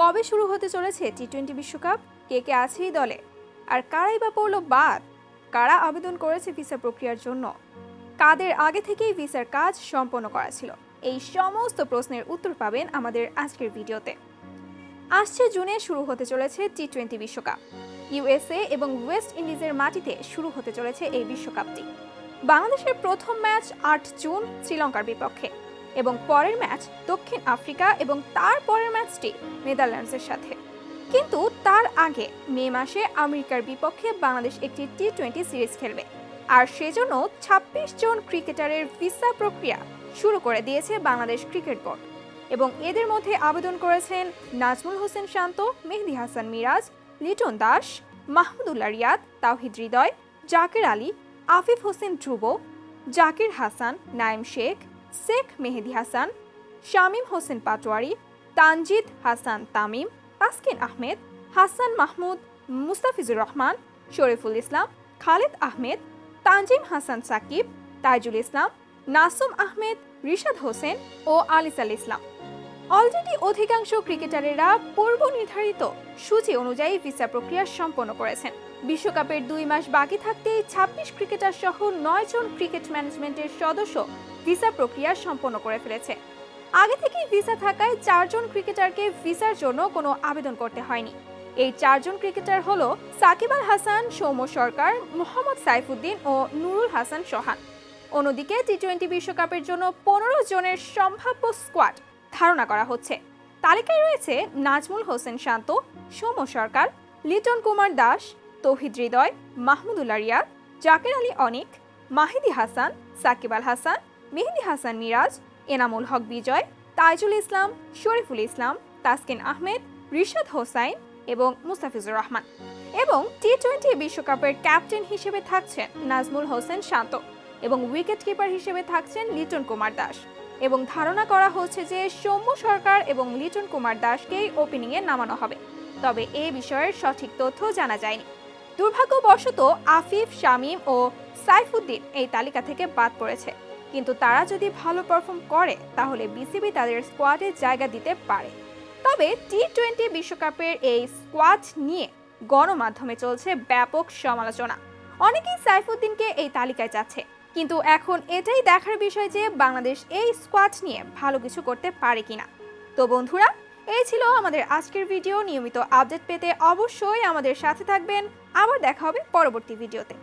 কবে শুরু হতে চলেছে টি টোয়েন্টি বিশ্বকাপ? কে কে আছে এই দলে? আর কারাই বা পড়ল বাদ? কারা আবেদন করেছে ভিসা প্রক্রিয়ার জন্য? কাদের আগে থেকেই ভিসার কাজ সম্পন্ন করা ছিল? এই সমস্ত প্রশ্নের উত্তর পাবেন আমাদের আজকের ভিডিওতে। আসছে জুনে শুরু হতে চলেছে টি টোয়েন্টি বিশ্বকাপ ইউএসএ এবং ওয়েস্ট ইন্ডিজের মাটিতে শুরু হতে চলেছে এই বিশ্বকাপটি। বাংলাদেশের প্রথম ম্যাচ আট জুন শ্রীলঙ্কার বিপক্ষে। এবং পরের ম্যাচ দক্ষিণ আফ্রিকা এবং তার পরের ম্যাচটি নেদারল্যান্ডসের সাথে। কিন্তু তার আগে মে মাসে আমেরিকার বিপক্ষে বাংলাদেশ একটি টি টোয়েন্টি সিরিজ খেলবে। আর সেজন্য ছাব্বিশ জন ক্রিকেটারের ভিসা প্রক্রিয়া শুরু করে দিয়েছে বাংলাদেশ ক্রিকেট বোর্ড। এবং এদের মধ্যে আবেদন করেছেন নাজমুল হোসেন শান্ত, মেহেদি হাসান মিরাজ, লিটন দাস, মাহমুদুল্লাহ রিয়াদ, তাওহিদ হৃদয়, জাকের আলী, আফিফ হোসেন ধ্রুব, জাকির হাসান নাইম শেখ শেখ মেহেদি হাসান, শামীম হোসেন পাটোয়ারি, তানজিদ হাসান তামিম, তাসকিন আহমেদ, হাসান মাহমুদ, মুস্তাফিজুর রহমান, শরীফুল ইসলাম, খালেদ আহমেদ, তানজিম হাসান সাকিব, তাইজুল ইসলাম, নাসুম আহমেদ, রিশাদ হোসেন ও আলিসাল ইসলাম। অলরেডি অধিকাংশ ক্রিকেটারেরা পূর্ব নির্ধারিত সূচি অনুযায়ী ভিসা প্রক্রিয়া সম্পন্ন করেছেন। বিশ্বকাপের দুই মাস বাকি থাকতেই ছাব্বিশ ক্রিকেটার সহ নয় জন ক্রিকেট ম্যানেজমেন্টের সদস্য ভিসা প্রক্রিয়া সম্পন্ন করে ফেলেছে। আগে থেকেই ভিসা থাকায় চারজন ক্রিকেটারকে ভিসার জন্য কোনো আবেদন করতে হয়নি। এই চারজন ক্রিকেটার হলো সাকিব আল হাসান, সৌম্য সরকার, মোহাম্মদ সাইফুদ্দিন ও নুরুল হাসান সোহান অন্যদিকে টি টোয়েন্টি বিশ্বকাপের জন্য পনেরো জনের সম্ভাব্য স্কোয়াড ধারণা করা হচ্ছে। তালিকায় রয়েছে নাজমুল হোসেন শান্ত, সৌম্য সরকার, লিটন কুমার দাস, তৌহিদ হৃদয়, মাহমুদুল্লাহ রিয়াদ, জাকের আলী অনিক, মাহিদি হাসান, সাকিব আল হাসান, মেহেদি হাসান মিরাজ, এনামুল হক বিজয়, তাইজুল ইসলাম, শরীফুল ইসলাম, তাসকিন আহমেদ, রিশাদ হোসাইন এবং মুস্তাফিজুর রহমান। এবং টি টোয়েন্টি বিশ্বকাপের ক্যাপ্টেন হিসেবে থাকছেন নাজমুল হোসেন শান্ত এবং উইকেট কিপার হিসেবে থাকছেন লিটন কুমার দাস। এবং ধারণা করা হচ্ছে যে সৌম্য সরকার এবং লিটন কুমার দাসকেই ওপেনিংয়ে নামানো হবে। তবে এ বিষয়ের সঠিক তথ্য জানা যায়নি। দুর্ভাগ্যবশত আফিফ, শামীম ও সাইফুদ্দিন এই তালিকা থেকে বাদ পড়েছে। কিন্তু তারা যদি ভালো পারফর্ম করে, তাহলে বিসিবি তাদের স্কোয়াডে জায়গা দিতে পারে। তবে টি টোয়েন্টি বিশ্বকাপের এই স্কোয়াড নিয়ে গণমাধ্যমে চলছে ব্যাপক সমালোচনা। অনেকেই সাইফুদ্দিনকে এই তালিকায় যাচ্ছে। কিন্তু এখন এটাই দেখার বিষয় যে বাংলাদেশ এই স্কোয়াড নিয়ে ভালো কিছু করতে পারে কিনা। তো বন্ধুরা, এই ছিল আমাদের আজকের ভিডিও নিয়মিত আপডেট পেতে অবশ্যই আমাদের সাথে থাকবেন। আবার দেখা হবে পরবর্তী ভিডিওতে